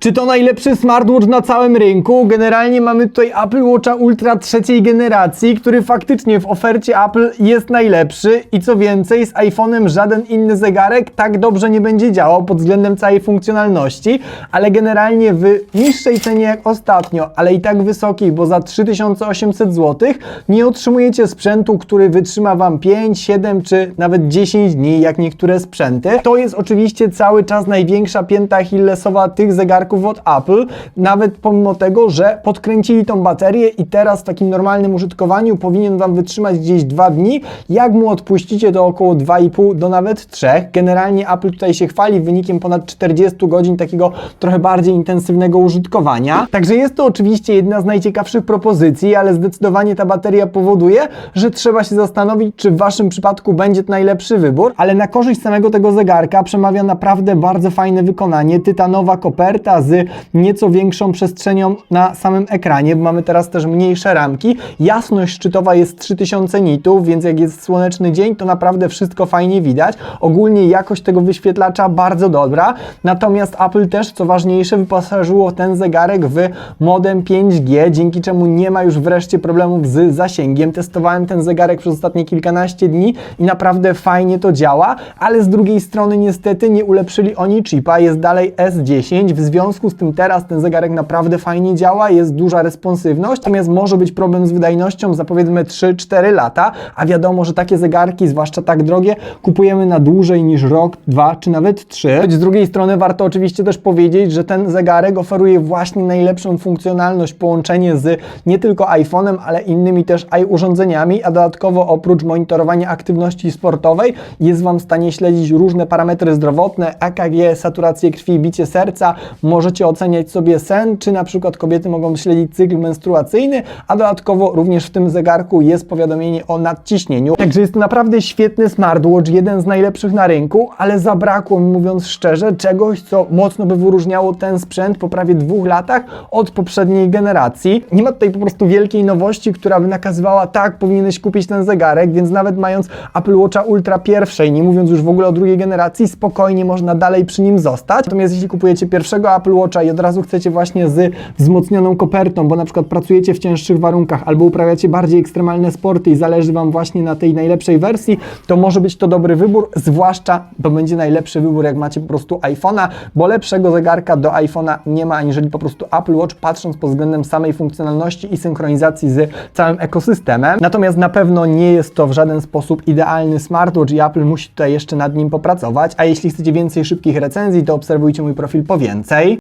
Czy to najlepszy smartwatch na całym rynku? Generalnie mamy tutaj Apple Watcha Ultra trzeciej generacji, który faktycznie w ofercie Apple jest najlepszy i co więcej, z iPhone'em żaden inny zegarek tak dobrze nie będzie działał pod względem całej funkcjonalności, ale generalnie w niższej cenie jak ostatnio, ale i tak wysokiej, bo za 3800 zł nie otrzymujecie sprzętu, który wytrzyma Wam 5, 7 czy nawet 10 dni, jak niektóre sprzęty. To jest oczywiście cały czas największa pięta achillesowa tych zegarków od Apple, nawet pomimo tego, że podkręcili tą baterię i teraz w takim normalnym użytkowaniu powinien Wam wytrzymać gdzieś 2 dni. Jak mu odpuścicie, to około 2,5 do nawet 3. Generalnie Apple tutaj się chwali wynikiem ponad 40 godzin takiego trochę bardziej intensywnego użytkowania. Także jest to oczywiście jedna z najciekawszych propozycji, ale zdecydowanie ta bateria powoduje, że trzeba się zastanowić, czy w Waszym przypadku będzie to najlepszy wybór, ale na korzyść samego tego zegarka przemawia naprawdę bardzo fajne wykonanie. Tytanowa koperta z nieco większą przestrzenią na samym ekranie, bo mamy teraz też mniejsze ramki. Jasność szczytowa jest 3000 nitów, więc jak jest słoneczny dzień, to naprawdę wszystko fajnie widać. Ogólnie jakość tego wyświetlacza bardzo dobra. Natomiast Apple też, co ważniejsze, wyposażyło ten zegarek w modem 5G, dzięki czemu nie ma już wreszcie problemów z zasięgiem. Testowałem ten zegarek przez ostatnie kilkanaście dni i naprawdę fajnie to działa, ale z drugiej strony niestety nie ulepszyli oni chipa, jest dalej S10. W związku z tym teraz ten zegarek naprawdę fajnie działa, jest duża responsywność, natomiast może być problem z wydajnością za powiedzmy 3-4 lata, a wiadomo, że takie zegarki, zwłaszcza tak drogie, kupujemy na dłużej niż rok, dwa czy nawet trzy. Choć z drugiej strony warto oczywiście też powiedzieć, że ten zegarek oferuje właśnie najlepszą funkcjonalność, połączenie z nie tylko iPhone'em, ale innymi też urządzeniami, a dodatkowo oprócz monitorowania aktywności sportowej jest Wam w stanie śledzić różne parametry zdrowotne, EKG, saturację krwi, bicie serca, możecie oceniać sobie sen, czy na przykład kobiety mogą śledzić cykl menstruacyjny, a dodatkowo również w tym zegarku jest powiadomienie o nadciśnieniu. Także jest naprawdę świetny smartwatch, jeden z najlepszych na rynku, ale zabrakło mi, mówiąc szczerze, czegoś, co mocno by wyróżniało ten sprzęt po prawie dwóch latach od poprzedniej generacji. Nie ma tutaj po prostu wielkiej nowości, która by nakazywała, tak, powinieneś kupić ten zegarek, więc nawet mając Apple Watcha Ultra pierwszej, nie mówiąc już w ogóle o drugiej generacji, spokojnie można dalej przy nim zostać. Natomiast jeśli kupujecie pierwszego Apple Watcha i od razu chcecie właśnie z wzmocnioną kopertą, bo na przykład pracujecie w cięższych warunkach albo uprawiacie bardziej ekstremalne sporty i zależy Wam właśnie na tej najlepszej wersji, to może być to dobry wybór, zwłaszcza to będzie najlepszy wybór, jak macie po prostu iPhone'a, bo lepszego zegarka do iPhone'a nie ma, aniżeli po prostu Apple Watch, patrząc pod względem samej funkcjonalności i synchronizacji z całym ekosystemem. Natomiast na pewno nie jest to w żaden sposób idealny smartwatch i Apple musi tutaj jeszcze nad nim popracować, a jeśli chcecie więcej szybkich recenzji, to obserwujcie mój profil po więcej.